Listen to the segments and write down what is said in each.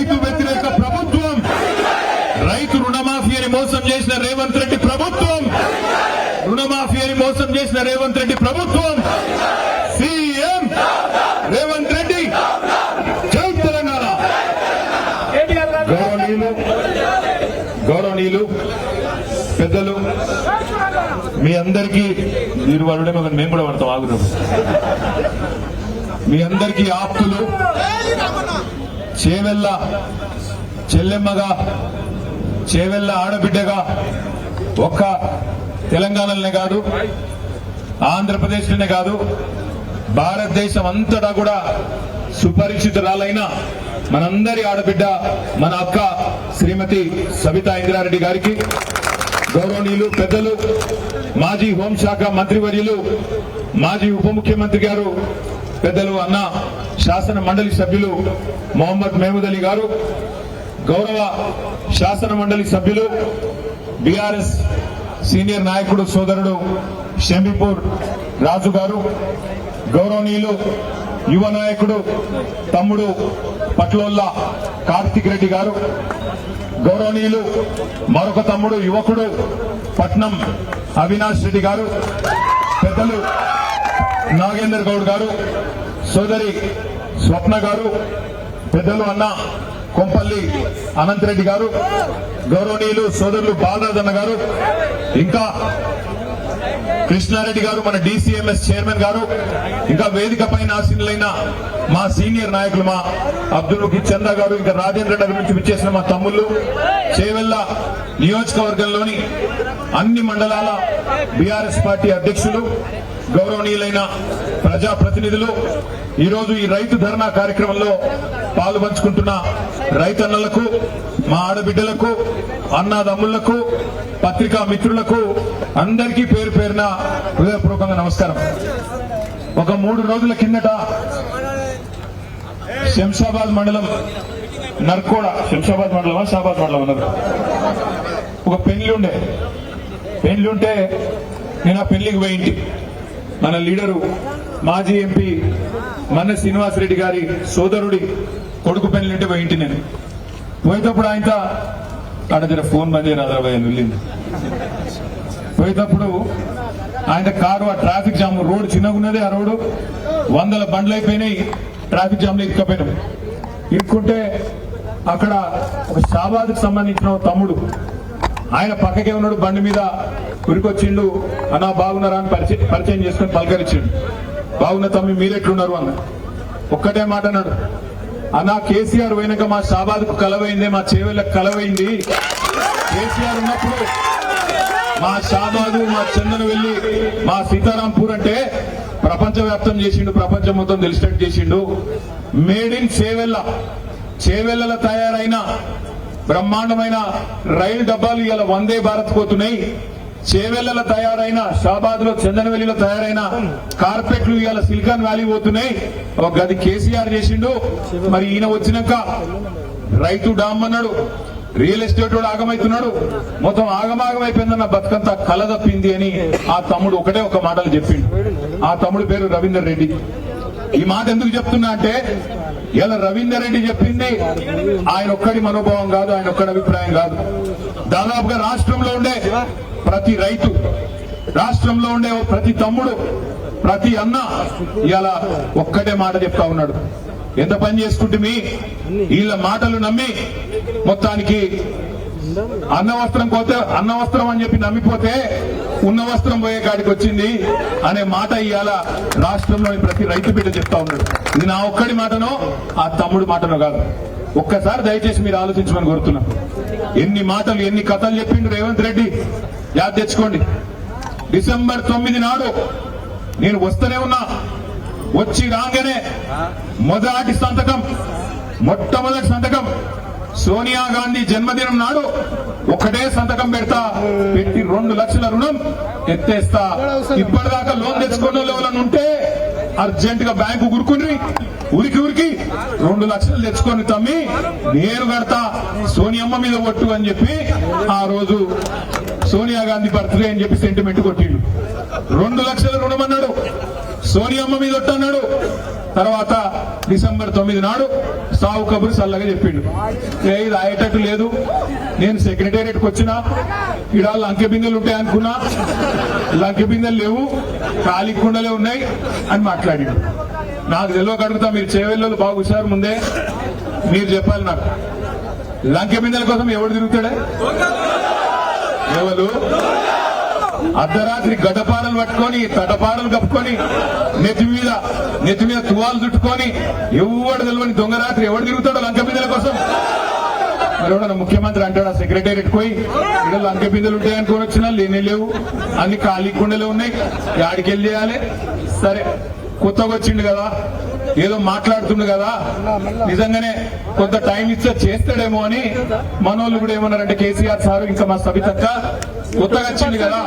రైతు వ్యతిరేక ప్రభుత్వం. రైతు రుణమాఫీ అని మోసం చేసిన రేవంత్ రెడ్డి ప్రభుత్వం. రుణమాఫీ అని మోసం చేసిన రేవంత్ రెడ్డి ప్రభుత్వం. సీఎం రేవంత్ రెడ్డి. జై తెలంగాణ. గౌరవనీయులు గౌరవనీయులు పెద్దలు మీ అందరికీ మీరు వాళ్ళే మేము కూడా పడతాం ఆగుతాం. మీ అందరికీ ఆప్తులు. చేవెళ్ళ చెల్లెమ్మగా చేవెళ్ళ ఆడబిడ్డగా ఒక్క తెలంగాణలోనే కాదు ఆంధ్రప్రదేశ్లోనే కాదు భారతదేశం అంతటా కూడా సుపరిచితురాలైన మనందరి ఆడబిడ్డ మన అక్క శ్రీమతి సవితా ఇంద్రారెడ్డి గారికి గౌరవనీయులు పెద్దలు మాజీ హోంశాఖ మంత్రివర్యులు మాజీ ఉప ముఖ్యమంత్రి గారు పెద్దలు అన్న శాసన మండలి సభ్యులు మొహమ్మద్ మహమూద్ అలీ గారు గౌరవ శాసన మండలి సభ్యులు బీఆర్ఎస్ సీనియర్ నాయకుడు సోదరుడు షమీపూర్ రాజు గారు గౌరవనీయులు యువ నాయకుడు తమ్ముడు పట్లోల్లా కార్తిక్ రెడ్డి గారు గౌరవనీయులు మరొక తమ్ముడు యువకుడు పట్నం అవినాష్ రెడ్డి గారు పెద్దలు నాగేందర్ గౌడ్ గారు సోదరి స్వప్న గారు పెద్దలు అన్న కొంపల్లి అనంతరెడ్డి గారు గౌరవనీయులు సోదరులు బాలరాజన్న గారు ఇంకా కృష్ణారెడ్డి గారు మన డిసిఎంఎస్ చైర్మన్ గారు ఇంకా వేదిక పైన ఆశీనులైన మా సీనియర్ నాయకులు మా అబ్దుల్ చంద్ర గారు ఇంకా రాజేంద్ర నగర్ నుంచి విచ్చేసిన మా తమ్ముళ్ళు చేవెళ్ళ నియోజకవర్గంలోని అన్ని మండలాల బీఆర్ఎస్ పార్టీ అధ్యక్షులు గౌరవనీయులైన ప్రజాప్రతినిధులు ఈరోజు ఈ రైతు ధర్నా కార్యక్రమంలో పాలు పంచుకుంటున్న రైతన్నలకు మా ఆడబిడ్డలకు అన్నదమ్ములకు పత్రికా మిత్రులకు అందరికీ పేరు పేరున హృదయపూర్వకంగా నమస్కారం. ఒక మూడు రోజుల కిందట శంషాబాద్ మండలం నర్కోడ శంషాబాద్ మండలమా షాబాద్ మండలం అన్నారు ఒక పెళ్ళి ఉండే. పెళ్ళి ఉంటే నేను ఆ పెళ్ళికి పోయింటి మన లీడరు మాజీ ఎంపీ మన శ్రీనివాసరెడ్డి గారి సోదరుడి కొడుకు పెళ్ళి పోయింటి నేను. పోయేటప్పుడు ఆయనతో ఆడ దగ్గర ఫోన్ బంద్ చేయరాదరా అని వెళ్ళింది పోయేటప్పుడు ఆయన కారు ఆ ట్రాఫిక్ జామ్ రోడ్ చిన్నగా ఆ రోడ్డు. వందల బండ్లు అయిపోయినాయి ట్రాఫిక్ జామ్లో ఇక్కపోయినాం ఇక్కుంటే అక్కడ ఒక షాబాద్కి సంబంధించిన ఒక తమ్ముడు ఆయన పక్కకే ఉన్నాడు బండి మీద. ఉరికొచ్చిండు అన్నా బాగున్నారా అని పరిచయం పరిచయం చేసుకుని పలకరించిండు. బాగున్న తమ్మి మీరెట్లున్నారు అన్న. ఒక్కటే మాట అన్నాడు. అన్నా కేసీఆర్ పోయినాక మా షాబాద్కు కలవైంది మా చేవెళ్ళకు కలవైంది. కేసీఆర్ ఉన్నప్పుడు మా షాబాదు మా చందన వెళ్ళి మా సీతారాంపూర్ అంటే ప్రపంచ వ్యాప్తం చేసిండు ప్రపంచం మొత్తం తెలిసినట్టు చేసిండు. Made in Chevella. చేవెళ్ళ తయారైన బ్రహ్మాండమైన రైలు డబ్బాలు ఇవాళ వందే భారత్ పోతున్నాయి. చేవెళ్ళలో తయారైన షాబాద్లో చందనవెల్లిలో తయారైన కార్పెట్లు ఇవాళ సిలికాన్ వ్యాలీ పోతున్నాయి. ఒక గది కేసీఆర్ చేసిండు. మరి ఈయన వచ్చినాక రైతు డామ్ అన్నాడు రియల్ ఎస్టేట్ కూడా ఆగమైతున్నాడు. మొత్తం ఆగమాగమైపోయిందన్న బతుకంతా కల తప్పింది అని ఆ తమ్ముడు ఒకటే ఒక మాటలు చెప్పిండు. ఆ తమ్ముడు పేరు రవీందర్ రెడ్డి. ఈ మాట ఎందుకు చెప్తున్నా అంటే ఇలా రవీందర్ రెడ్డి చెప్పింది. ఆయన ఒక్కడి మనోభావం కాదు ఆయన ఒక్కడి అభిప్రాయం కాదు. దాదాపుగా రాష్ట్రంలో ఉండే ప్రతి రైతు రాష్ట్రంలో ఉండే ప్రతి తమ్ముడు ప్రతి అన్న ఇలా ఒక్కటే మాట చెప్తా ఉన్నాడు. ఎంత పని చేసుకుంటే మీ? వీళ్ళ మాటలు నమ్మి మొత్తానికి అన్న వస్త్రం పోతే అన్న వస్త్రం అని చెప్పి నమ్మిపోతే ఉన్న వస్త్రం పోయే కాడికి వచ్చింది అనే మాట ఇవాళ రాష్ట్రంలోని ప్రతి రైతు బిడ్డ చెప్తా ఉన్నాడు. ఇది నా ఒక్కడి మాటనో ఆ తమ్ముడు మాటనో కాదు. ఒక్కసారి దయచేసి మీరు ఆలోచించమని కోరుతున్నా. ఎన్ని మాటలు ఎన్ని కథలు చెప్పిండు రేవంత్ రెడ్డి. యాద్ తెచ్చుకోండి. డిసెంబర్ తొమ్మిది నాడు నేను వస్తూనే ఉన్నా. వచ్చి రాగానే మొదటి సంతకం మొట్టమొదటి సంతకం. సోనియా గాంధీ జన్మదినం నాడు ఒకటే సంతకం పెడతా పెట్టి రెండు లక్షల రుణం ఎత్తేస్తా. ఇప్పటిదాకా లోన్ తెచ్చుకున్న ఎవరైనా ఉంటే అర్జెంట్గా బ్యాంకు గురుకుని ఉరికి ఉరికి రెండు లక్షలు తెచ్చుకొని తమ్మి నేను కడతా సోనియమ్మ మీద ఒట్టు అని చెప్పి ఆ రోజు సోనియా గాంధీ బర్త్డే అని చెప్పి సెంటిమెంట్ కొట్టిండు. రెండు లక్షల రుణం అన్నాడు. సోనియమ్మ మీద ఒట్టు అన్నాడు. తర్వాత డిసెంబర్ తొమ్మిది నాడు సావు కబురు సల్లగా చెప్పిండు. ఏ ఇది అయ్యేటట్టు లేదు. నేను సెక్రటేరియట్కి వచ్చినా ఇడ లంకె బిందెలు ఉంటాయి అనుకున్నా. లంకె బిందెలు లేవు ఖాళీ కుండలే ఉన్నాయి అని మాట్లాడిండు. నాకు తెలియక అడుగుతా మీరు చేవెళ్ళు బాగా ముందే. మీరు చెప్పాలి నాకు. లంకె బిందెల కోసం ఎవడు తిరుగుతాడే? ఎవరు అర్ధరాత్రి గడ్డపారలు పట్టుకొని తటపారలు కప్పుకొని నెత్తి మీద నెత్తి మీద తువాలు చుట్టుకొని ఎవడు తెలియని దొంగ రాత్రి ఎవడు తిరుగుతాడో లంక బిందెల కోసం? మరి ఎవడన్నా ముఖ్యమంత్రి అంటాడు సెక్రటేరియట్ పోయి ఇక్కడ లంక బిందెలు ఉంటాయి వచ్చినా లేనే లేవు. అన్ని ఖాళీ కుండలే ఉన్నాయి. యాడికి వెళ్ళి చేయాలి. సరే కొత్తగా వచ్చిండు కదా ఏదో మాట్లాడుతుండు కదా? నిజంగానే కొంత టైం ఇస్తే చేస్తాడేమో అని మనోళ్ళు కూడా ఏమన్నారంటే కేసీఆర్ సార్ ఇంకా మా సబితక్క కొత్తగా వచ్చిండు కదా?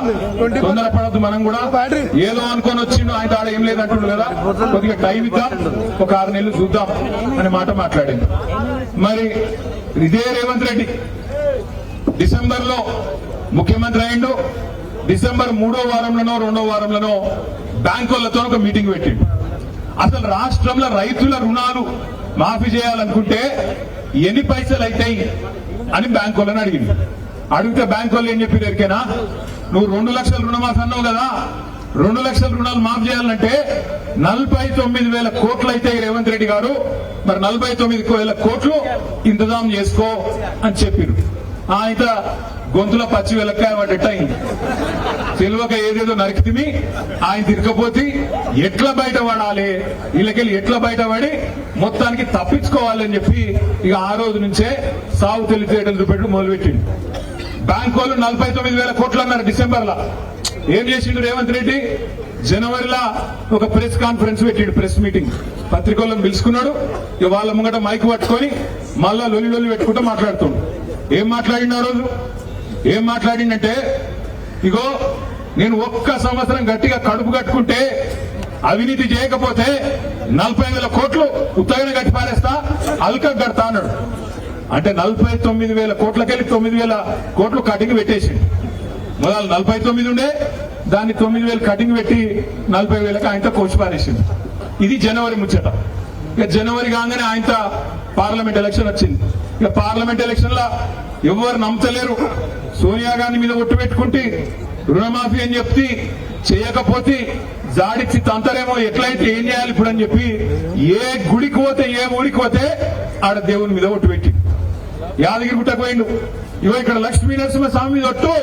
తొందర పడద్దు మనం కూడా. ఏదో అనుకొని వచ్చిండు ఆయన ఆడ ఏం లేదంటుండు కదా? కొద్దిగా టైం ఇద్దాం ఒక ఆరు నెలలు చూద్దాం అనే మాట మాట్లాడింది మరి ఇదే రేవంత్ రెడ్డి. డిసెంబర్లో ముఖ్యమంత్రి అయిండు. డిసెంబర్ మూడో వారంలోనో రెండో వారంలోనో బ్యాంకులతో ఒక మీటింగ్ పెట్టిండు. అసలు రాష్ట్రంలో రైతుల రుణాలు మాఫీ చేయాలనుకుంటే ఎన్ని పైసలు అవుతాయి అని బ్యాంకు వాళ్ళని అడిగింది. అడిగితే బ్యాంకు వాళ్ళు ఏం చెప్పారు ఎరికేనా నువ్వు రెండు లక్షల రుణమాఫీ అన్నావు కదా రెండు లక్షల రుణాలు మాఫ్ చేయాలంటే నలభై తొమ్మిది వేల కోట్లు అయితే రేవంత్ రెడ్డి గారు. మరి నలభై తొమ్మిది వేల కోట్లు ఇంతజాం చేసుకో అని చెప్పారు. ఆయన గొంతులో పచ్చి వెలక్కాయ పడ్డట్టు అయింది తెలివక ఏదేదో నరికితిమి ఆయన తిరగపోతే ఎట్లా బయట పడాలి? వీళ్ళకెళ్ళి ఎట్లా బయట పడి మొత్తానికి తప్పించుకోవాలని చెప్పి ఇక ఆ రోజు నుంచే సాగు తెలివితేటలు చూపెట్టు మొదలుపెట్టిండు. బ్యాంక్ వాళ్ళు నలభై తొమ్మిది వేల కోట్లు అన్నారు డిసెంబర్ ఏం చేసిండు రేవంత్ రెడ్డి? జనవరిలో ఒక ప్రెస్ కాన్ఫరెన్స్ పెట్టిండు ప్రెస్ మీటింగ్. పత్రికలను పిలుచుకున్నాడు. ఇక వాళ్ళ ముంగట మైక్ పట్టుకొని మళ్ళా లొల్లి లొల్లి పెట్టుకుంటూ మాట్లాడుతుండు. ఏం మాట్లాడిండు ఆ రోజు? ఏం మాట్లాడిందంటే ఇగో నేను ఒక్క సంవత్సరం గట్టిగా కడుపు కట్టుకుంటే అవినీతి చేయకపోతే నలభై వేల కోట్లు ఉత్తగన కట్టి పారేస్తా అల్క కడతా అన్నాడు. అంటే నలభై తొమ్మిది వేల కోట్లకెళ్ళి తొమ్మిది వేల కోట్లు కటింగ్ పెట్టేసి మొదలు నలభై తొమ్మిది ఉండే దాన్ని తొమ్మిది వేలు కటింగ్ పెట్టి నలభై వేలకు ఆయనతో కోసి పారేసింది ఇది జనవరి ముచ్చట. ఇక జనవరి కాగానే ఆయనతో పార్లమెంట్ ఎలక్షన్ వచ్చింది. ఇక పార్లమెంట్ ఎలక్షన్లో ఎవరు నమ్మతలేరు. సోనియా గాంధీ మీద ఒట్టు పెట్టుకుంటే రుణమాఫీ అని చెప్తే చేయకపోతే జాడిచ్చి తంతరేమో ఎట్లయితే ఏం చేయాలి ఇప్పుడు అని చెప్పి ఏ గుడికి పోతే ఏ ఊరికి పోతే ఆడ దేవుని మీద ఒట్టు పెట్టి యాదగిరి గుట్టకు పోయిండు. ఇగో ఇక్కడ లక్ష్మీ నరసింహ స్వామి ఒట్టు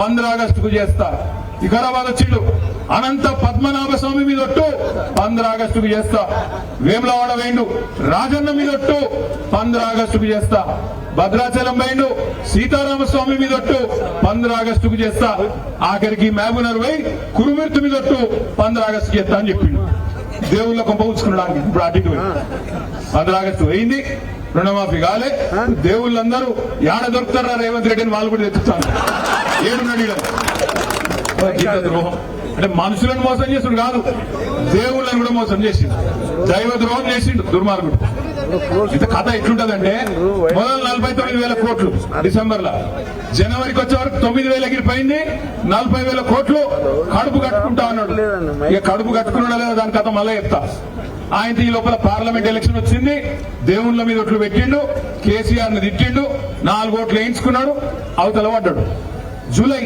పంద్ర ఆగస్టుకు చేస్తా. వికారాబాద్ వచ్చిండు. అనంత పద్మనాభ స్వామి మీద ఒట్టు పంద్ర ఆగస్టుకు చేస్తా. వేములవాడ వేయండు రాజన్న మీద ఒట్టు పంద్ర ఆగస్టుకు చేస్తా. భద్రాచలం వేయండు సీతారామ స్వామి మీద ఒట్టు పంద్ర ఆగస్టుకు చేస్తా. ఆఖరికి మహబూనర్ పోయి కురుమూర్తి మీద ఒట్టు పంద్ర ఆగస్టు చేస్తా అని చెప్పిండు. దేవుళ్ళ కొంప ఉంచుకున్నాడు ఇప్పుడు అటు పంద్ర ఆగస్టు అయింది రుణమాఫీ కాలే. దేవుళ్ళందరూ యాడ దొరుకుతారా రేవంత్ రెడ్డిని వాళ్ళు కూడా తెచ్చుతాను ఏడు ఈడ. ద్రోహం. అంటే మనుషులను మోసం చేసిండు కాదు దేవుళ్ళని కూడా మోసం చేసిండు. దైవ ద్రోహం చేసిండు దుర్మార్గుడు. ఇంత కథ ఎట్లుంటదంటే మొదలు నలభై తొమ్మిది వేల కోట్లు డిసెంబర్లో జనవరికి వచ్చే వరకు తొమ్మిది వేల ఎగిరిపోయింది నలభై వేల కోట్లు కడుపు కట్టుకుంటా అన్నాడు. ఇక కడుపు కట్టుకున్నాడు లేదా దాని కథ మళ్ళీ చెప్తా. ఆయన ఈ లోపల పార్లమెంట్ ఎలక్షన్ వచ్చింది దేవుళ్ళ మీద ఒట్లు పెట్టిండు కేసీఆర్ని తిట్టిండు నాలుగు ఓట్లు వేయించుకున్నాడు అవతల పడ్డాడు. జూలై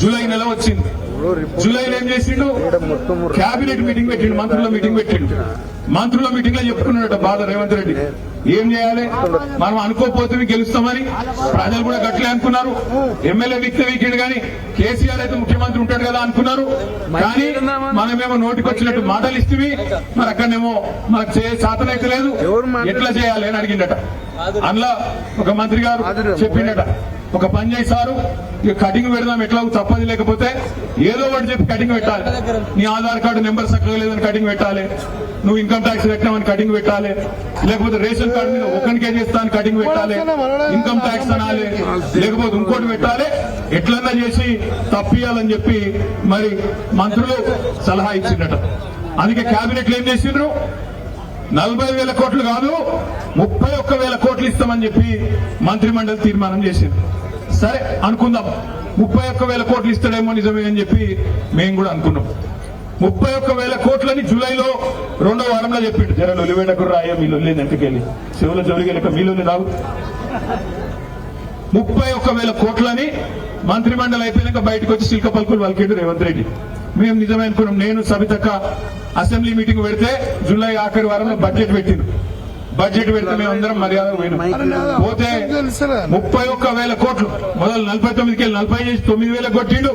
జూలై నెల వచ్చింది. జూలైలో ఏం చేసిండు? క్యాబినెట్ మీటింగ్ పెట్టిండు మంత్రుల మీటింగ్ పెట్టిండు. మంత్రుల మీటింగ్లో చెప్పుకున్నాడట బాధ రేవంత్ రెడ్డి. ఏం చేయాలి? మనం అనుకోపోతే గెలుస్తామని ప్రజలు కూడా గట్లే అనుకున్నారు. ఎమ్మెల్యే వ్యక్తి వీకిండు కానీ కేసీఆర్ అయితే ముఖ్యమంత్రి ఉంటాడు కదా అనుకున్నారు. కానీ మనమేమో నోటికి వచ్చినట్టు మాటలు ఇస్తే మరి అక్కడనేమో మనకు చే శాతనైతే లేదు. ఎట్లా చేయాలి అని అడిగిండట. అందులో ఒక మంత్రి గారు చెప్పిండట. ఒక పని చేశారు ఇక కటింగ్ పెడదాం ఎట్లా తప్పది లేకపోతే ఏదో ఒకటి చెప్పి కటింగ్ పెట్టాలి. నీ ఆధార్ కార్డు నెంబర్ చక్కగా లేదని కటింగ్ పెట్టాలి. నువ్వు ఇన్కమ్ ట్యాక్స్ పెట్టినామని కటింగ్ పెట్టాలి. లేకపోతే రేషన్ కార్డు మీద ఒకరికే చేస్తాను కటింగ్ పెట్టాలి. ఇన్కమ్ ట్యాక్స్ అనాలి. లేకపోతే ఇంకోటి పెట్టాలి. ఎట్లన్నా చేసి తప్పియాలని చెప్పి మరి మంత్రులు సలహా ఇచ్చిండట. అందుకే కేబినెట్లు ఏం చేసిండ్రు? నలభై వేల కోట్లు కాదు ముప్పై ఒక్క వేల కోట్లు ఇస్తామని చెప్పి మంత్రి మండలి తీర్మానం చేసింది. సరే అనుకుందాం. ముప్పై ఒక్క వేల కోట్లు ఇస్తాడేమో నిజమే అని చెప్పి మేము కూడా అనుకున్నాం. ముప్పై ఒక్క వేల కోట్లని జూలైలో రెండో వారంలో చెప్పిండు. జరలు లొలివేటకు రాయ మీ లొల్లి వెంటకెళ్ళి శివుల జోలికి వెళ్ళక మీ లొల్లి రావు. ముప్పై ఒక్క వేల కోట్లని మంత్రిమండలి అయిపోయినాక బయటకు వచ్చి శిల్క పలుకులు వలికేడు రేవంత్ రెడ్డి. మేము నిజమే అనుకున్నాం. నేను సవితక్క అసెంబ్లీ మీటింగ్ పెడితే జూలై ఆఖరి వారంలో బడ్జెట్ పెట్టింది బడ్జెట్ పెడితే మేము అందరం మర్యాద పోతే ముప్పై ఒక్క వేల కోట్లు. మొదలు నలభై తొమ్మిదికి వెళ్ళి నలభై చేసి తొమ్మిది వేలకు కొట్టిండు.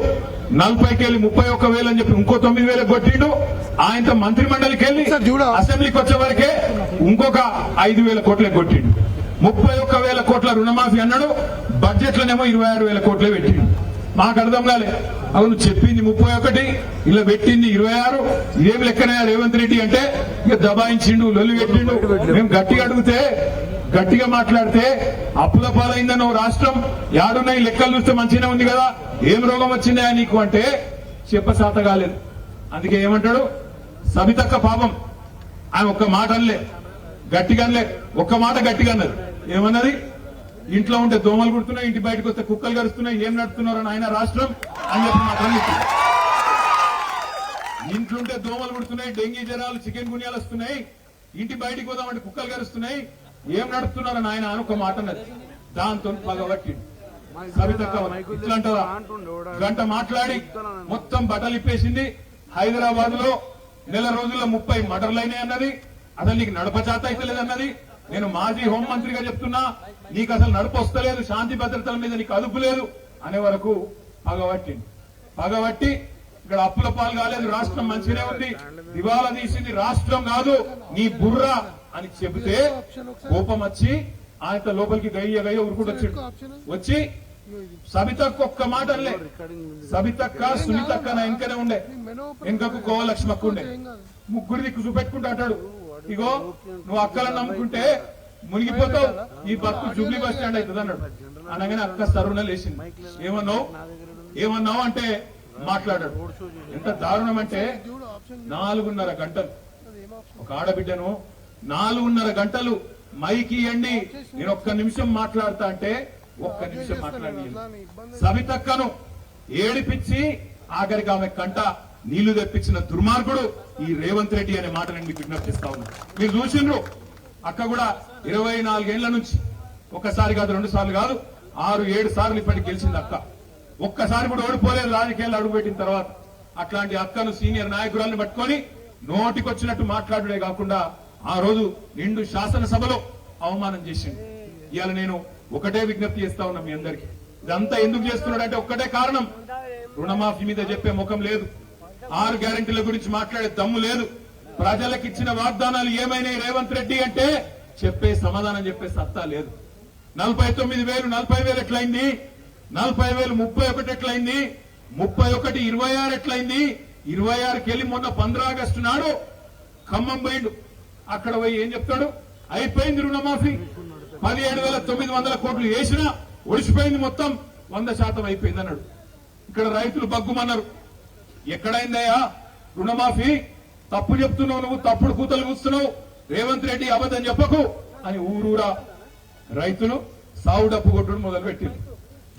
నలభైకి వెళ్ళి ముప్పై ఒక్క వేలు అని చెప్పి ఇంకో తొమ్మిది వేలకు కొట్టిండు. ఆయనతో మంత్రి మండలికి వెళ్ళి. అసెంబ్లీకి వచ్చే వరకే ఇంకొక ఐదు వేల కోట్లే కొట్టిండు. ముప్పై ఒక్క వేల కోట్ల రుణమాఫీ అన్నాడు. బడ్జెట్ లోనేమో ఇరవై ఆరు వేల కోట్లే పెట్టింది మాకు అర్థం కాలే. అవును చెప్పింది ముప్పై ఒకటి ఇలా పెట్టింది ఇరవై ఆరు ఇదేం లెక్కనే రేవంత్ రెడ్డి అంటే ఇక దబాయించిండు లొల్లి పెట్టిండు. మేము గట్టిగా అడిగితే గట్టిగా మాట్లాడితే అప్పుల పాలైందని ఓ రాష్ట్రం యాడున్నాయి లెక్కలు చూస్తే మంచిగానే ఉంది కదా ఏం రోగం వచ్చిందా నీకు అంటే చెప్పసాత కాలేదు. అందుకే ఏమంటాడు? సబితక్క పాపం. ఆయన ఒక్క మాట అనలే గట్టిగా అనలే ఒక్క మాట గట్టిగా అన్నది ఏమన్నది? ఇంట్లో ఉంటే దోమలు కుడుతున్నాయి ఇంటి బయటకు వస్తే కుక్కలు కరుస్తున్నాయి ఏం నడుతున్నారు అని ఆయన రాష్ట్రం అని చెప్పి మాట ఇంట్లో దోమలు కుడుతున్నాయి డెంగీ జ్వరాలు చికెన్ గున్యాలు వస్తున్నాయి ఇంటి బయటికి పోదామంటే కుక్కలు కరుస్తున్నాయి ఏం నడుస్తున్నారని ఆయన అని ఒక మాట దాంతో పగబట్టి సవితక్క గంట మాట్లాడి మొత్తం బట్టలు ఇప్పేసింది. హైదరాబాద్లో నెల రోజుల్లో ముప్పై మటర్లు అయినాయి అన్నది. అసలు నీకు నడపచాత అయితే లేదన్నది. నేను మాజీ హోంమంత్రిగా చెప్తున్నా నీకు అసలు నడుపు వస్తలేదు శాంతి భద్రతల మీద నీకు అదుపు లేదు అనే వరకు పగబట్టింది పగబట్టి ఇక్కడ అప్పుల పాలు కాలేదు రాష్ట్రం మంచిగానే ఉంది. దివాలా తీసింది రాష్ట్రం కాదు నీ బుర్ర అని చెబితే కోపం వచ్చి ఆయన లోపలికి గయ్య గయ్య ఉరుకుడు వచ్చాడు. వచ్చి సబితక్క ఒక్క మాట అనలే. సబితక్క సునీతక్క నా వెనకనే ఉండే. వెనకకు గోవలక్ష్మక్క ఉండే. ముగ్గురు దిక్కు చూపెట్టుకుంటూ అంటాడు. ఇగో నువ్వు అక్కలను నమ్ముకుంటే మునిగిపోతావు. ఈ బస్సు జూబ్లీ బస్ స్టాండ్ అవుతుంది అన్నాడు. అనగానే అక్క సరుణ లేచింది. ఏమన్నావు? ఏమన్నావు అంటే మాట్లాడాడు. ఎంత దారుణం అంటే నాలుగున్నర గంటలు. ఒక ఆడబిడ్డను నాలుగున్నర గంటలు మైకి ఇయ్యండి నేను ఒక్క నిమిషం మాట్లాడతా అంటే ఒక్క నిమిషం మాట్లాడి సవితక్కను ఏడిపించి ఆఖరికి ఆమె కంట నీళ్ళు తెప్పించిన దుర్మార్గుడు ఈ రేవంత్ రెడ్డి అనే మాట నేను మీకు విజ్ఞప్తి చేస్తా ఉన్నా. మీరు చూసిండ్రు? అక్క కూడా ఇరవై నాలుగేళ్ళ నుంచి ఒక్కసారి కాదు రెండు సార్లు కాదు ఆరు ఏడు సార్లు ఇప్పటికి గెలిచింది అక్క. ఒక్కసారి కూడా ఓడిపోలేదు రాజకీయాలు అడుగుపెట్టిన తర్వాత. అట్లాంటి అక్కను సీనియర్ నాయకురాలను పట్టుకొని నోటికొచ్చినట్టు మాట్లాడుడే కాకుండా ఆ రోజు నిండు శాసనసభలో అవమానం చేసిండు. ఇవాళ నేను ఒకటే విజ్ఞప్తి చేస్తా ఉన్నా మీ అందరికీ. ఇదంతా ఎందుకు చేస్తున్నాడంటే ఒక్కటే కారణం. రుణమాఫీ మీద చెప్పే ముఖం లేదు. ఆరు గ్యారెంటీల గురించి మాట్లాడే దమ్ము లేదు. ప్రజలకు ఇచ్చిన వాగ్దానాలు ఏమైనాయి రేవంత్ రెడ్డి అంటే చెప్పే సమాధానం చెప్పే సత్తా లేదు. నలభై తొమ్మిది వేలు నలభై వేలు ఎట్లయింది? నలభై వేలు ముప్పై ఒకటి ఎట్లయింది? ముప్పై ఒకటి ఇరవై ఆరు ఎట్లయింది? ఇరవై ఆరుకి వెళ్ళి మొన్న పంద్రా ఆగస్టు నాడు ఖమ్మం పోయిండు. అక్కడ పోయి ఏం చెప్తాడు? అయిపోయింది రుణమాఫీ. పదిహేడు వేల తొమ్మిది వందల కోట్లు వేసినా ఒడిసిపోయింది మొత్తం. వంద శాతం అయిపోయింది అన్నాడు. ఇక్కడ రైతులు బగ్గుమన్నారు. ఎక్కడైందయ్యా? రుణమాఫీ? తప్పు చెప్తున్నావు నువ్వు తప్పుడు కూతలు కూస్తున్నావు. రేవంత్ రెడ్డి అబద్ధం చెప్పకు. అని ఊరూరా. రైతులు సాగు డప్పు కొట్టుడు మొదలుపెట్టింది.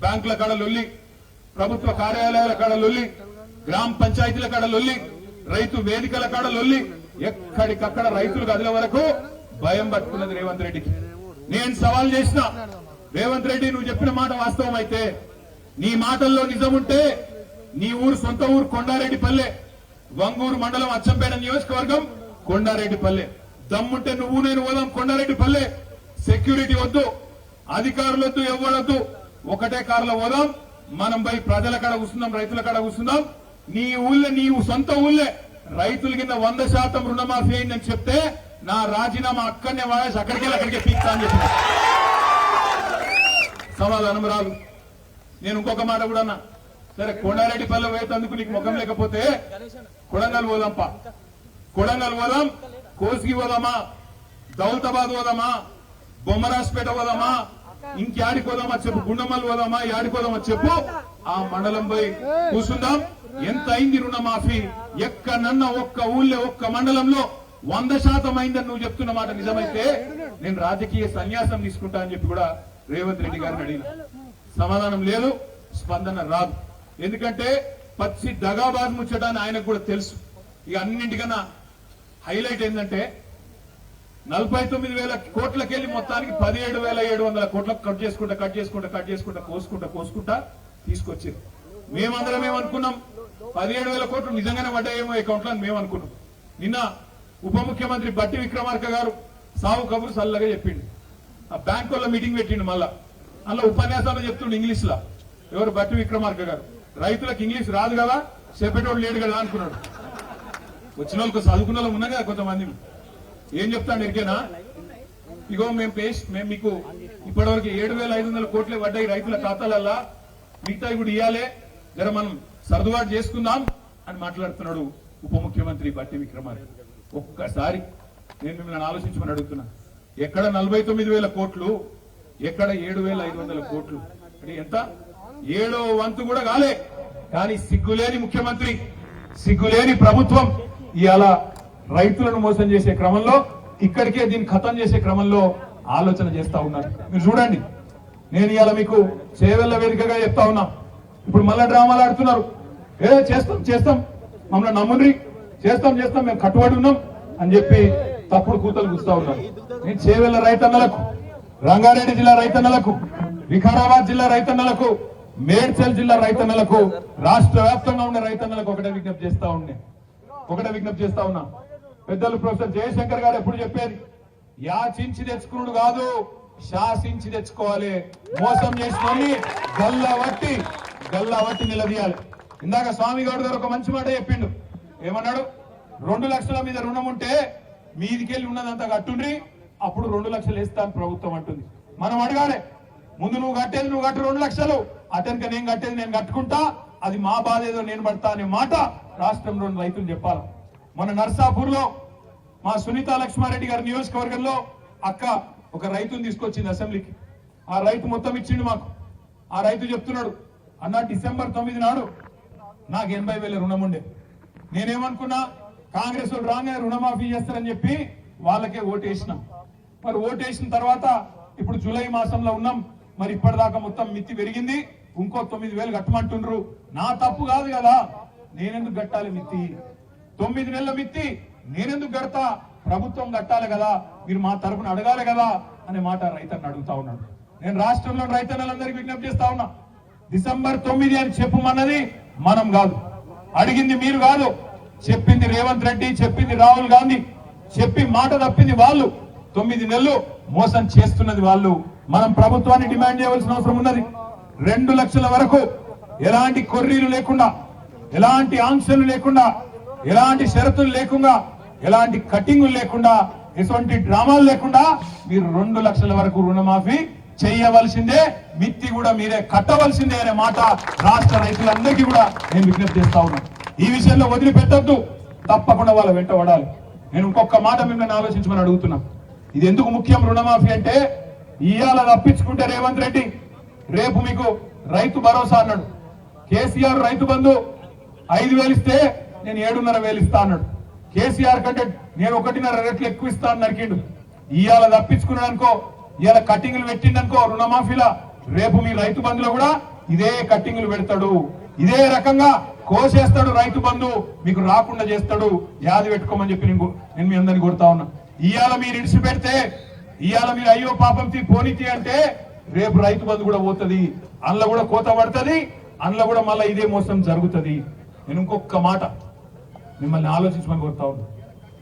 బ్యాంకుల కాడ లొల్లి ప్రభుత్వ కార్యాలయాల కాడ లొల్లి గ్రామ పంచాయతీల కాడ లొల్లి రైతు వేదికల కాడ లొల్లి ఎక్కడికక్కడ రైతులు కదిలే వరకు భయం పట్టుకున్నది రేవంత్ రెడ్డికి. నేను సవాల్ చేసిన రేవంత్ రెడ్డి నువ్వు చెప్పిన మాట వాస్తవం అయితే నీ మాటల్లో నిజముంటే నీ ఊరు సొంత ఊరు కొండారెడ్డి పల్లె వంగూరు మండలం అచ్చంపేట నియోజకవర్గం కొండారెడ్డి పల్లె దమ్ముంటే నువ్వు నేను పోదాం కొండారెడ్డి పల్లె సెక్యూరిటీ వద్దు అధికారులొద్దు ఎవరొద్దు ఒకటే కారులో పోదాం మనం పోయి ప్రజల కాడ కూర్చుందాం రైతుల కాడ కూర్చున్నాం నీ ఊళ్ళే నీ సొంత ఊళ్ళే. రైతుల కింద వంద శాతం రుణమాఫీ అయిందని చెప్తే నా రాజీనామా అక్కడనే వాడేసి అక్కడికి అక్కడికే పీక్తా అని సమాధానం రాదు. నేను ఇంకొక మాట కూడా అన్నా. సరే కొండారెడ్డి పల్లె పోయేందుకు నీకు ముఖం లేకపోతే కొడంగల్ పోదాంపా. కొడంగల్ పోదాం కోసిగి పోదామా దౌలతాబాద్ పోదామా బొమ్మరాజ్పేట పోదామా ఇంకేడికి పోదామా చెప్పు గుండమల్ పోదామా యాడికి పోదామా చెప్పు. ఆ మండలం పోయి కూర్చుందాం. ఎంత అయింది రుణమాఫీ? ఎక్కడన్నా ఒక్క ఊళ్ళో ఒక్క మండలంలో వంద శాతం అయిందని నువ్వు చెప్తున్న మాట నిజమైతే నేను రాజకీయ సన్యాసం తీసుకుంటా అని చెప్పి కూడా రేవంత్ రెడ్డి గారిని అడిగిన. సమాధానం లేదు స్పందన రాదు. ఎందుకంటే పచ్చి దగాబాద్ ముచ్చటాన్ని ఆయనకు కూడా తెలుసు. ఇక అన్నింటికన్నా హైలైట్ ఏంటంటే నలభై తొమ్మిది వేల కోట్లకెళ్ళి మొత్తానికి పదిహేడు వేల ఏడు వందల కోట్లకు కట్ చేసుకుంటా కట్ చేసుకుంటా కట్ చేసుకుంటా కోసుకుంటా కోసుకుంటా తీసుకొచ్చారు. మేమందరం ఏమనుకున్నాం? పదిహేడు వేల కోట్లు నిజంగానే పడ్డాయేమో అకౌంట్లో అని మేము అనుకున్నాం నిన్న ఉప ముఖ్యమంత్రి బట్టి విక్రమార్క గారు సావు కబురు సల్లగా చెప్పిండు. ఆ బ్యాంక్ వాళ్ళ మీటింగ్ పెట్టిండు మళ్ళా. అందులో ఉపన్యాసాలు చెప్తుండు ఇంగ్లీష్లో. ఎవరు? బట్టి విక్రమార్క గారు. రైతులకు ఇంగ్లీష్ రాదు కదా చెప్పేటోడు లేడు కదా అనుకున్నాడు. వచ్చిన వాళ్ళకి చదువుకున్న వాళ్ళు ఉన్నా కదా కొంతమంది. ఏం చెప్తాను ఎరికేనా? ఇగో మేము పేస్ట్ మేము మీకు ఇప్పటివరకు ఏడు వేల ఐదు వందల కోట్లే పడ్డాయి రైతుల ఖాతాలల్లా. మిగతా కూడా ఇవ్వాలే జర మనం సర్దుబాటు చేసుకుందాం అని మాట్లాడుతున్నాడు ఉప ముఖ్యమంత్రి బట్టి విక్రమార్క ఒక్కసారి నేను మిమ్మల్ని ఆలోచించమని అడుగుతున్నా. ఎక్కడ నలభై తొమ్మిది వేల కోట్లు ఎక్కడ ఏడు వేల ఐదు వందల కోట్లు? అంటే ఎంత? ఏడో వంతు కూడా కాలే. కానీ సిగ్గులేని ముఖ్యమంత్రి సిగ్గులేని ప్రభుత్వం ఇవాళ రైతులను మోసం చేసే క్రమంలో ఇక్కడికే దీన్ని ఖతం చేసే క్రమంలో ఆలోచన చేస్తా ఉన్నారు. మీరు చూడండి. నేను ఇవాళ మీకు చేవెళ్ళ వేదికగా చెప్తా ఉన్నా. ఇప్పుడు మళ్ళా డ్రామాలు ఆడుతున్నారు. ఏదో చేస్తాం చేస్తాం. మమ్మల్ని నమ్ముండ్రి. చేస్తాం చేస్తాం. మేము కట్టుబడి ఉన్నాం అని చెప్పి తప్పుడు కూతలు కూస్తా ఉన్నారు. నేను చేవెళ్ళ రైతన్నలకు రంగారెడ్డి జిల్లా రైతన్నలకు వికారాబాద్ జిల్లా రైతన్నలకు మేడ్చల్ జిల్లా రైతన్నలకు రాష్ట్ర వ్యాప్తంగా ఉన్న రైతన్నలకు ఒకటే విజ్ఞప్తి చేస్తా ఉండే ఒకటే విజ్ఞప్తి చేస్తా ఉన్నా. పెద్దలు ప్రొఫెసర్ జయశంకర్ గారు ఎప్పుడు చెప్పారు యాచించి తెచ్చుకున్నాడు కాదు శాసించి తెచ్చుకోవాలి. మోసం చేసిన గల్లవట్టి వట్టి గల్లా వట్టి నిలదీయాలి. ఇందాక స్వామి గౌడ్ గారు ఒక మంచి మాట చెప్పిండు. ఏమన్నాడు? రెండు లక్షల మీద రుణం ఉంటే మీదికెళ్ళి ఉన్నదంతా కట్టుండ్రి అప్పుడు రెండు లక్షలు ఇస్తాను ప్రభుత్వం అంటుంది. మనం అడగాలి. ముందు నువ్వు కట్టేది నువ్వు కట్టు రెండు లక్షలు. అతనికి నేను కట్టేది నేను కట్టుకుంటా అది మా బాధ ఏదో నేను పడతా అనే మాట రాష్ట్రంలోని రైతులు చెప్పాలి. మన నర్సాపూర్లో మా సునీత లక్ష్మారెడ్డి గారి నియోజకవర్గంలో అక్క ఒక రైతుని తీసుకొచ్చింది అసెంబ్లీకి. ఆ రైతు మొత్తం ఇచ్చిండు మాకు. ఆ రైతు చెప్తున్నాడు అన్న డిసెంబర్ తొమ్మిది నాడు నాకు ఎనభై వేల రుణం ఉండే. నేనేమనుకున్నా కాంగ్రెస్ వాళ్ళు రాగానే రుణమాఫీ చేస్తారని చెప్పి వాళ్ళకే ఓటేసిన. మరి ఓటేసిన తర్వాత ఇప్పుడు జూలై మాసంలో ఉన్నాం మరి ఇప్పటిదాకా మొత్తం మిత్తి పెరిగింది. ఇంకో తొమ్మిది వేలు కట్టమంటుండ్రు. నా తప్పు కాదు కదా. నేనెందుకు కట్టాలి మిత్తి? తొమ్మిది నెలల మిత్తి. నేనెందుకు కడతా? ప్రభుత్వం కట్టాలి కదా. మీరు మా తరపున అడగాలి కదా అనే మాట రైతన్న అడుగుతా ఉన్నాడు. నేను రాష్ట్రంలో రైతన్నలందరికీ విజ్ఞప్తి చేస్తా ఉన్నా. డిసెంబర్ తొమ్మిది అని చెప్పమన్నది మనం కాదు. అడిగింది మీరు కాదు. చెప్పింది రేవంత్ రెడ్డి చెప్పింది రాహుల్ గాంధీ. చెప్పి మాట తప్పింది వాళ్ళు. తొమ్మిది నెలలు మోసం చేస్తున్నది వాళ్ళు. మనం ప్రభుత్వాన్ని డిమాండ్ చేయవలసిన అవసరం ఉన్నది. రెండు లక్షల వరకు ఎలాంటి కొర్రీలు లేకుండా ఎలాంటి ఆంక్షలు లేకుండా ఎలాంటి షరతులు లేకుండా ఎలాంటి కటింగులు లేకుండా ఎటువంటి డ్రామాలు లేకుండా మీరు రెండు లక్షల వరకు రుణమాఫీ చేయవలసిందే మిత్తి కూడా మీరే కట్టవలసిందే అనే మాట రాష్ట్ర రైతులందరికీ కూడా నేను విజ్ఞప్తి చేస్తా ఉన్నాను ఈ విషయంలో వదిలిపెట్టద్దు తప్పకుండా వాళ్ళ వెంట పడాలి. నేను ఇంకొక మాట మిమ్మల్ని ఆలోచించమని అడుగుతున్నా. ఇది ఎందుకు ముఖ్యం రుణమాఫీ అంటే ఇవాళ తప్పించుకుంటే రేవంత్ రెడ్డి రేపు మీకు రైతు భరోసా అన్నాడు. కేసీఆర్ రైతు బంధు ఐదు వేలు ఇస్తే నేను ఏడున్నర వేలు ఇస్తా అన్నాడు. కేసీఆర్ కంటే నేను ఒకటిన్నర రేట్లు ఎక్కువ ఇస్తా అని నరికిండు. ఇవాళ తప్పించుకున్నాడు అనుకో ఇవాళ కట్టింగ్లు పెట్టిండనుకో రుణమాఫీలా? రేపు మీ రైతు బంధులో కూడా ఇదే కట్టింగ్లు పెడతాడు. ఇదే రకంగా కోసేస్తాడు రైతు బంధు మీకు రాకుండా చేస్తాడు. యాది పెట్టుకోమని చెప్పి నేను నేను మీ అందరిని కొడతా ఉన్నా. ఇవాళ మీరు ఇడిచి పెడితే ఇవాళ మీరు అయ్యో పాపం తీ పోనీతి అంటే రేపు రైతు బంధు కూడా పోతుంది అందులో కూడా కోత పడుతుంది అందులో కూడా మళ్ళీ ఇదే మోసం జరుగుతుంది. నేను ఇంకొక మాట మిమ్మల్ని ఆలోచించమని కోరుతా ఉన్నా.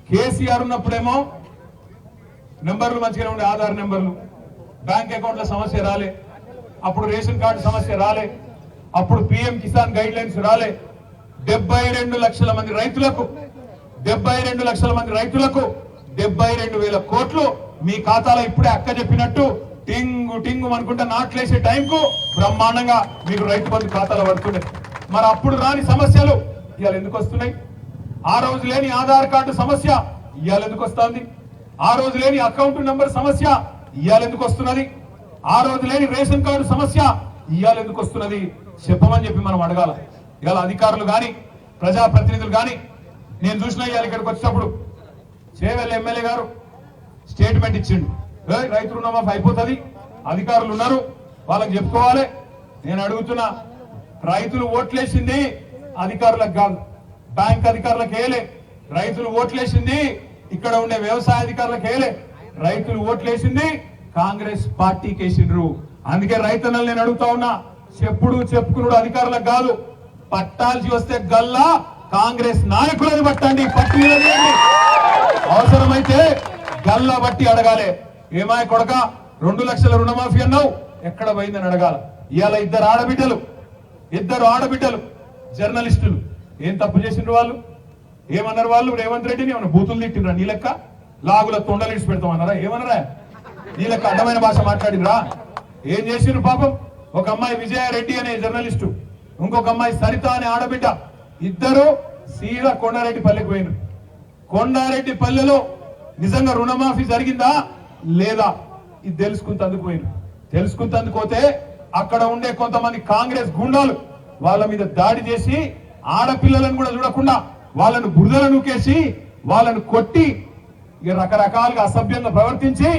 కేసీఆర్ ఉన్నప్పుడేమో నెంబర్లు మంచిగానే ఉండే ఆధార్ నెంబర్లు. బ్యాంక్ అకౌంట్ల సమస్య రాలే. అప్పుడు రేషన్ కార్డు సమస్య రాలే. అప్పుడు పిఎం కిసాన్ గైడ్ లైన్స్ రాలే. డెబ్బై రెండు లక్షల మంది రైతులకు డెబ్బై రెండు లక్షల మంది రైతులకు డెబ్బై రెండు వేల కోట్లు మీ ఖాతాలో ఇప్పుడే అక్క చెప్పినట్టు టింగు టింగు అనుకుంటా నాట్లేసే టైంకు బ్రహ్మాండంగా మీకు రైతు బంధు ఖాతాలో పడుతుండే. మరి అప్పుడు రాని సమస్యలు ఇవాళ ఎందుకు వస్తున్నాయి? ఆ రోజు లేని ఆధార్ కార్డు సమస్య ఇవాళ ఎందుకు వస్తుంది? ఆ రోజు లేని అకౌంట్ నెంబర్ సమస్య ఇవాళ ఎందుకు వస్తున్నది? ఆ రోజు లేని రేషన్ కార్డు సమస్య ఇవాళ ఎందుకు వస్తున్నది? చెప్పమని చెప్పి మనం అడగాల. ఇవాళ అధికారులు కానీ ప్రజాప్రతినిధులు కానీ నేను చూసిన ఇవాళ ఇక్కడికి వచ్చినప్పుడు చేవెళ్ళ ఎమ్మెల్యే గారు స్టేట్మెంట్ ఇచ్చిండు. రైతులు రైతు రుణమాఫీ అయిపోతుంది. అధికారులు ఉన్నారు. వాళ్ళకి చెప్పుకోవాలి. నేను అడుగుతున్నా రైతులు ఓట్లేసింది అధికారులకు కాదు. బ్యాంక్ అధికారులకు వేయలే. రైతులు ఓట్లేసింది ఇక్కడ ఉండే వ్యవసాయ అధికారులకు వేయలే. రైతులు ఓట్లేసింది కాంగ్రెస్ పార్టీకి వేసిండ్రు. అందుకే రైతన్నలు నేను అడుగుతా ఉన్నా చెప్పుడు చెప్పుకున్నాడు అధికారులకు కాదు. పట్టాల్సి వస్తే గల్లా కాంగ్రెస్ నాయకులని పట్టండి పట్టి అవసరమైతే గల్లా బట్టి అడగాలి. ఏమాయ కొడక రెండు లక్షల రుణమాఫీ అన్నావు? ఎక్కడ పోయిందని అడగాల. ఇవాళ ఇద్దరు ఆడబిడ్డలు ఇద్దరు ఆడబిడ్డలు జర్నలిస్టులు. ఏం తప్పు చేసిండ్రు వాళ్ళు? ఏమన్నారు వాళ్ళు? రేవంత్ రెడ్డిని ఏమన్నా బూతులు తిట్టినరా నీ లెక్క? లాగుల తొండలిడిచి పెడతామన్నారా? ఏమన్నారా? నీ లెక్క అడ్డమైన భాష మాట్లాడిరా ఏం చేసిండ్రు పాపం? ఒక అమ్మాయి విజయారెడ్డి అనే జర్నలిస్టు ఇంకొక అమ్మాయి సరిత అనే ఆడబిడ్డ. ఇద్దరు సీదా కొండారెడ్డి పల్లెకి పోయినారు కొండారెడ్డి పల్లెలో నిజంగా రుణమాఫీ జరిగిందా? లేదా? ఇది తెలుసుకుంటందుకు పోయిన తెలుసుకుంటందుకు పోతే అక్కడ ఉండే కొంతమంది కాంగ్రెస్ గుండాలు వాళ్ళ మీద దాడి చేసి ఆడపిల్లలను కూడా చూడకుండా వాళ్ళను బురదల నూకేసి వాళ్ళను కొట్టి ఇక రకరకాలుగా అసభ్యంగా ప్రవర్తించి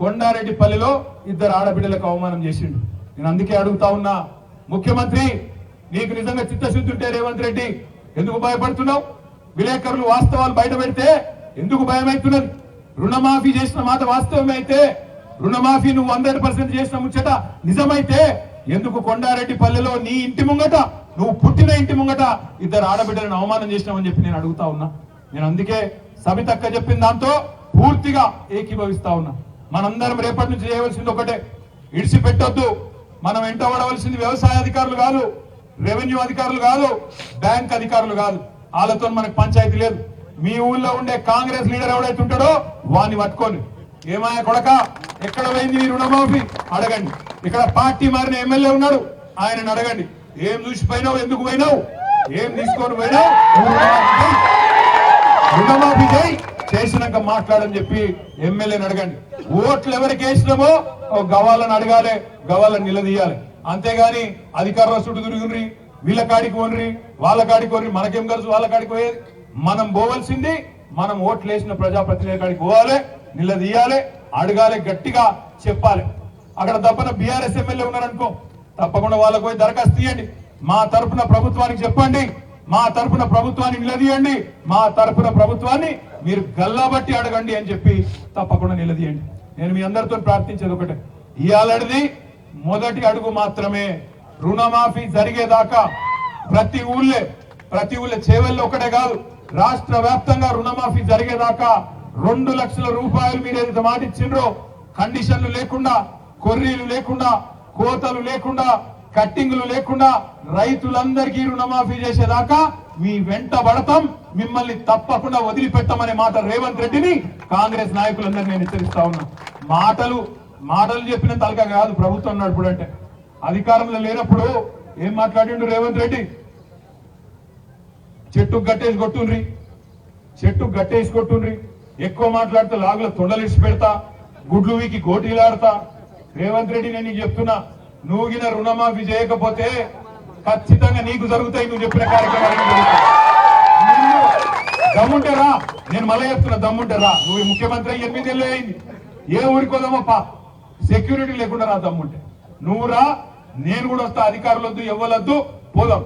కొండారెడ్డిపల్లిలో ఇద్దరు ఆడబిడ్డలకు అవమానం చేసిండు. నేను అందుకే అడుగుతా ఉన్నా ముఖ్యమంత్రి నీకు నిజంగా చిత్తశుద్ధి ఉంటే రేవంత్ రెడ్డి ఎందుకు భయపడుతున్నావు? విలేకరులు వాస్తవాలు బయట పెడితే ఎందుకు భయం అవుతున్నది రుణమాఫీ చేసిన మాట వాస్తవమే అయితే రుణమాఫీ నువ్వు హండ్రెడ్ పర్సెంట్ చేసిన ముచ్చట నిజమైతే ఎందుకు కొండారెడ్డి పల్లెలో నీ ఇంటి ముంగట నువ్వు పుట్టిన ఇంటి ముంగట ఇద్దరు ఆడబిడ్డలను అవమానం చేసినావని చెప్పి నేను అడుగుతా ఉన్నా. నేను అందుకే సబితక్క చెప్పిన దాంతో పూర్తిగా ఏకీభవిస్తా ఉన్నా. మనందరం రేపటి నుంచి చేయవలసింది ఒకటే. ఇడిచిపెట్టొద్దు. మనం వెంట పడవలసింది వ్యవసాయ అధికారులు కాదు రెవెన్యూ అధికారులు కాదు బ్యాంక్ అధికారులు కాదు. వాళ్ళతో మనకు పంచాయతీ లేదు. మీ ఊళ్ళో ఉండే కాంగ్రెస్ లీడర్ ఎవడైతే ఉంటాడో వాడిని పట్టుకొని ఏమాయ కొడక? ఎక్కడ పోయింది మీ రుణమాఫీ? అడగండి. ఇక్కడ పార్టీ మారిన ఎమ్మెల్యే ఉన్నాడు. ఆయనను అడగండి. ఏం చూసి పోయినావు? ఎందుకు పోయినావు? ఏం తీసుకొని పోయినావు? రుణమాఫీ చేయి. చేసినాక మాట్లాడని చెప్పి ఎమ్మెల్యేని అడగండి. ఓట్లు ఎవరికి వేసినామో ఓ గవాలను అడగాలి గవాలను నిలదీయాలి. అంతేగాని అధికారుల చుట్టూ తిరుగుండ్రి వీళ్ళ కాడికి పోన్రి వాళ్ళ కాడికి పోన్రి మనకేం తెలుసు వాళ్ళ కాడికి పోయేది? మనం పోవలసింది మనం ఓట్లు వేసిన ప్రజాప్రతినిధి కాడికి పోవాలి నిలదీయాలి అడగాలి గట్టిగా చెప్పాలి. అక్కడ తప్పన బీఆర్ఎస్ ఎమ్మెల్యే ఉన్నారనుకో తప్పకుండా వాళ్ళకు పోయి దరఖాస్తు తీయండి మా తరపున ప్రభుత్వానికి చెప్పండి మా తరపున ప్రభుత్వాన్ని నిలదీయండి మా తరపున ప్రభుత్వాన్ని మీరు గల్లాబట్టి అడగండి అని చెప్పి తప్పకుండా నిలదీయండి. నేను మీ అందరితో ప్రార్థించేది ఒకటే ఇయాలడిది మొదటి అడుగు మాత్రమే. రుణమాఫీ జరిగేదాకా ప్రతి ఊళ్ళే ప్రతి ఊళ్ళో చేవెళ్ళు ఒకటే కాదు రాష్ట్ర వ్యాప్తంగా రుణమాఫీ జరిగేదాకా రెండు లక్షల రూపాయలు మీరు ఏదైతే మాట ఇచ్చిండ్రో? కండిషన్లు లేకుండా కొర్రీలు లేకుండా కోతలు లేకుండా కట్టింగులు లేకుండా రైతులందరికీ రుణమాఫీ చేసేదాకా మీ వెంట పడతాం. మిమ్మల్ని తప్పకుండా వదిలిపెట్టమనే మాట రేవంత్ రెడ్డిని కాంగ్రెస్ నాయకులందరూ నేను హెచ్చరిస్తా ఉన్నా. మాటలు మాటలు చెప్పిన తలక కాదు ప్రభుత్వం నడుపుడు అంటే అధికారంలో లేనప్పుడు ఏం మాట్లాడిండు రేవంత్ రెడ్డి? చెట్టు గట్టేసి కొట్టుండ్రి. చెట్టు గట్టేసి కొట్టుండ్రి. ఎక్కువ మాట్లాడితే లాగుల తొండలిసి పెడతా గుడ్లు వీకి గోటీలాడతా. రేవంత్ రెడ్డి నేను నీకు చెప్తున్నా నువ్వు రుణమాఫీ చేయకపోతే ఖచ్చితంగా నీకు జరుగుతాయి నువ్వు చెప్పిన కార్యక్రమాలు దమ్ముంటే రా. నేను మళ్ళీ చెప్తున్నా దమ్ముంటే రా. నువ్వు ముఖ్యమంత్రి అయ్యి ఎనిమిదేళ్ళు అయింది. ఏ ఊరికోదామప్పా సెక్యూరిటీ లేకుండా రా దమ్ముంటే. నువ్వు రా నేను కూడా వస్తా అధికారులొద్దు ఇవ్వలొద్దు పోదాం.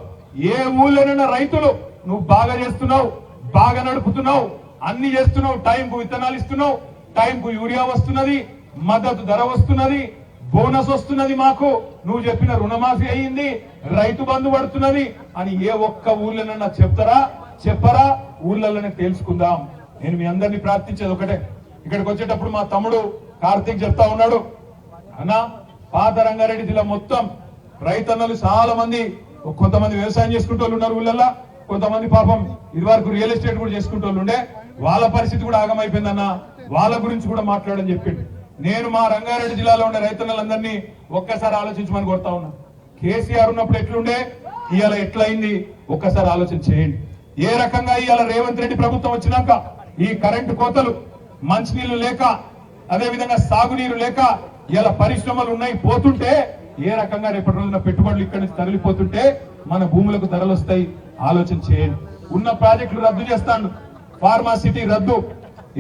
ఏ ఊళ్ళోనైనా రైతులు నువ్వు బాగా చేస్తున్నావు బాగా నడుపుతున్నావు అన్ని చేస్తున్నావు టైంకు విత్తనాలు ఇస్తున్నావు టైంకు యూరియా వస్తున్నది మద్దతు ధర వస్తున్నది బోనస్ వస్తున్నది మాకు. నువ్వు చెప్పిన రుణమాఫీ అయ్యింది రైతు బంధు పడుతున్నది అని ఏ ఒక్క ఊర్లోనన్నా చెప్తారా? చెప్పరా? ఊర్లలోనే తెలుసుకుందాం నేను మీ అందరినీ ప్రార్థించేది ఒకటే. ఇక్కడికి వచ్చేటప్పుడు మా తమ్ముడు కార్తీక్ చెప్తా ఉన్నాడు. అన్నా పాత రంగారెడ్డి జిల్లా మొత్తం రైతన్నలు చాలా మంది కొంతమంది వ్యవసాయం చేసుకుంటూ ఉన్నారు ఊళ్ళల్లో కొంతమంది పాపం ఇది వరకు రియల్ ఎస్టేట్ కూడా చేసుకుంటూ ఉండే వాళ్ళ పరిస్థితి కూడా ఆగమైపోయిందన్న వాళ్ళ గురించి కూడా మాట్లాడని చెప్పిండు. నేను మా రంగారెడ్డి జిల్లాలో ఉండే రైతన్నలందరినీ ఒక్కసారి ఆలోచించమని కోరుతా ఉన్నా. కేసీఆర్ ఉన్నప్పుడు ఎట్లుండే? ఇవాళ ఎట్లయింది? ఒక్కసారి ఆలోచన చేయండి. ఏ రకంగా ఇవాళ రేవంత్ రెడ్డి ప్రభుత్వం వచ్చినాక ఈ కరెంటు కోతలు మంచినీళ్ళు లేక అదే విధంగా సాగునీరు లేక ఇలా పరిశ్రమలు ఉన్నాయి పోతుంటే ఏ రకంగా రేపటి రోజున పెట్టుబడులు ఇక్కడి నుంచి తరలిపోతుంటే మన భూములకు ధరలు వస్తాయి ఆలోచన చేయండి. ఉన్న ప్రాజెక్టులు రద్దు చేస్తాను. ఫార్మా సిటీ రద్దు.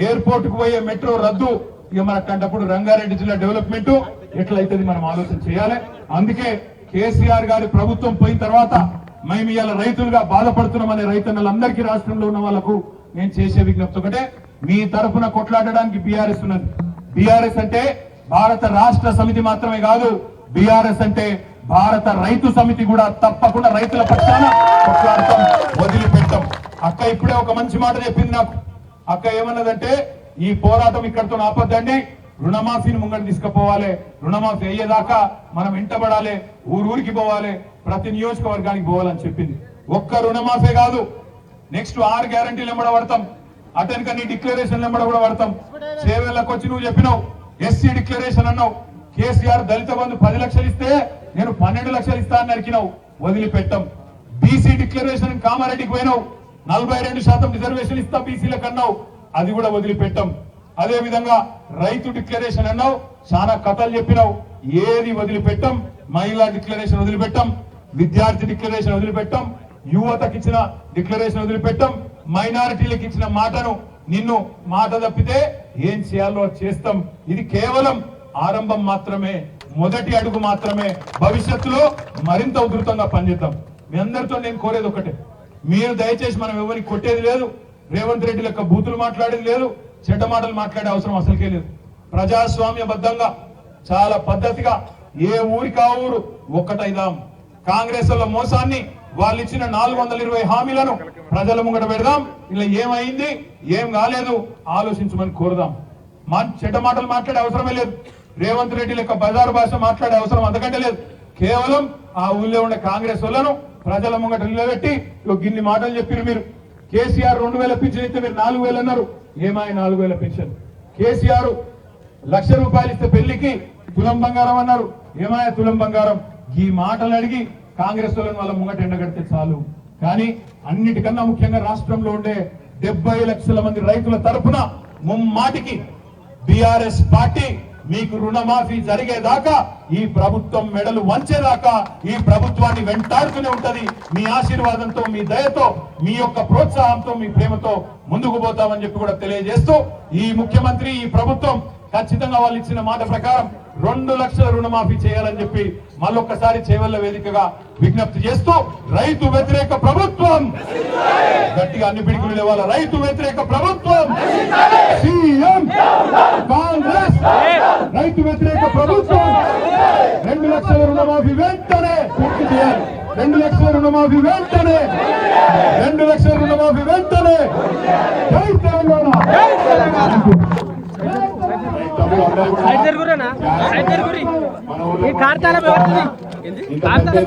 ఎయిర్పోర్ట్కు పోయే మెట్రో రద్దు. ఇక మన అట్లాంటప్పుడు రంగారెడ్డి జిల్లా డెవలప్మెంట్. ఎట్లయితుంది మనం ఆలోచన చేయాలి. అందుకే కేసీఆర్ గారి ప్రభుత్వం పోయిన తర్వాత మేము ఇవాళ రైతులుగా బాధపడుతున్నామనే రైతన్నలందరికీ రాష్ట్రంలో ఉన్న వాళ్ళకు నేను చేసే విజ్ఞప్తి ఒకటే. మీ తరఫున కొట్లాడడానికి బీఆర్ఎస్ ఉన్నది. బీఆర్ఎస్ అంటే భారత రాష్ట్ర సమితి మాత్రమే కాదు. బీఆర్ఎస్ అంటే భారత రైతు సమితి కూడా తప్పకుండా రైతుల పక్షాన కొట్లాడతాం వదిలిపెట్టాం. అక్క ఇప్పుడే ఒక మంచి మాట చెప్పింది నాకు. అక్క ఏమన్నదంటే ఈ పోరాటం ఇక్కడితో ఆపద్దండి. రుణమాఫీని ముంగడు తీసుకుపోవాలి. రుణమాఫీ అయ్యేదాకా మనం వెంటబడాలి. ఊరూరికి పోవాలి. ప్రతి నియోజకవర్గానికి పోవాలని చెప్పింది. ఒక్క రుణమాఫీ కాదు. నెక్స్ట్ ఆరు గ్యారంటీలు ఎంబడ పడతాం. అటెన్క నీ డిక్లరేషన్ ఎంబడ కూడా పడతాం. సేవలకు వచ్చి నువ్వు చెప్పినావు. ఎస్సీ డిక్లరేషన్ అన్నావు. కేసీఆర్ దళిత బంధు పది లక్షలు ఇస్తే నేను పన్నెండు లక్షలు ఇస్తాను నరికినావు. వదిలిపెట్టాం. బీసీ డిక్లరేషన్ కామారెడ్డికి పోయినావు. నలభై రెండు శాతం రిజర్వేషన్ ఇస్తా బీసీలకు అన్నావు. అది కూడా వదిలిపెట్టాం. అదే విధంగా రైతు డిక్లరేషన్ అన్నావు. చాలా కథలు చెప్పినావు. ఏది వదిలిపెట్టాం? మహిళా డిక్లరేషన్ వదిలిపెట్టాం. విద్యార్థి డిక్లరేషన్ వదిలిపెట్టాం. యువతకి ఇచ్చిన డిక్లరేషన్ వదిలిపెట్టాం. మైనారిటీలకు ఇచ్చిన మాటను నిన్ను మాట తప్పితే ఏం చేయాలో చేస్తాం. ఇది కేవలం ఆరంభం మాత్రమే. మొదటి అడుగు మాత్రమే. భవిష్యత్తులో మరింత ఉధృతంగా పనిచేద్దాం. మీ అందరితో నేను కోరేది ఒకటే. మీరు దయచేసి మనం ఎవరికి కొట్టేది లేదు. రేవంత్ రెడ్డి యొక్క బూతులు మాట్లాడేది లేదు. చెడ్డ మాటలు మాట్లాడే అవసరం అసలుకే లేదు. ప్రజాస్వామ్యబద్ధంగా చాలా పద్ధతిగా ఏ ఊరికి ఆ ఊరు ఒక్కటైదాం. కాంగ్రెస్ వాళ్ళ మోసాన్ని వాళ్ళు ఇచ్చిన నాలుగు వందల ఇరవై హామీలను ప్రజల ముంగట పెడదాం. ఇలా ఏమైంది? ఏం కాలేదు? ఆలోచించమని కోరుదాం. మా చెడ్డ మాటలు మాట్లాడే అవసరమే లేదు. రేవంత్ రెడ్డి లెక్క బజారు భాష మాట్లాడే అవసరం అంతకంటే లేదు. కేవలం ఆ ఊళ్ళో ఉండే కాంగ్రెస్ వాళ్ళను ప్రజల ముంగట నిలబెట్టి గిన్ని మాటలు చెప్పారు మీరు. కేసీఆర్ రెండు వేల పింఛన్ ఇస్తే మీరు నాలుగు వేలు అన్నారు. ఏమాయి నాలుగు వేల పింఛన్? కేసీఆర్ లక్ష రూపాయలు ఇస్తే పెళ్ళికి తులం బంగారం అన్నారు. ఏమాయ తులం బంగారం? ఈ మాటలు అడిగి కాంగ్రెస్ వాళ్ళని వాళ్ళ ముంగట ఎండగడితే చాలు. కానీ అన్నిటికన్నా ముఖ్యంగా రాష్ట్రంలో ఉండే డెబ్బై లక్షల మంది రైతుల తరఫున ముమ్మాటికి బీఆర్ఎస్ పార్టీ మీకు రుణమాఫీ జరిగేదాకా ఈ ప్రభుత్వం మెడలు వంచేదాకా ఈ ప్రభుత్వాన్ని వెంటాడుతూనే ఉంటది. మీ ఆశీర్వాదంతో మీ దయతో మీ యొక్క ప్రోత్సాహంతో మీ ప్రేమతో ముందుకు పోతామని చెప్పి కూడా తెలియజేస్తూ ఈ ముఖ్యమంత్రి ఈ ప్రభుత్వం ఖచ్చితంగా వాళ్ళు ఇచ్చిన మాట ప్రకారం రెండు లక్షల రుణమాఫీ చేయాలని చెప్పి మళ్ళొక్కసారి చేవల్ల వేదికగా విజ్ఞప్తి చేస్తూ రైతు వ్యతిరేక ప్రభుత్వం! గట్టిగా అన్ని పిడికిలు లేవాల? రైతు వ్యతిరేక ప్రభుత్వం! సీఎం! కాంగ్రెస్! రైతు వ్యతిరేక ప్రభుత్వం! రెండు లక్షల రుణమాఫీ వెంటనే పూర్తి చేయాలి. రెండు లక్షల రుణమాఫీ వెంటనే! రెండు లక్షల రుణమాఫీ వెంటనే! జై తెలంగాణ! సైడ్ జరుగురేనా సైడ్ జరుగురి ఈ కార్తాల వ్యవస్థ కార్తాల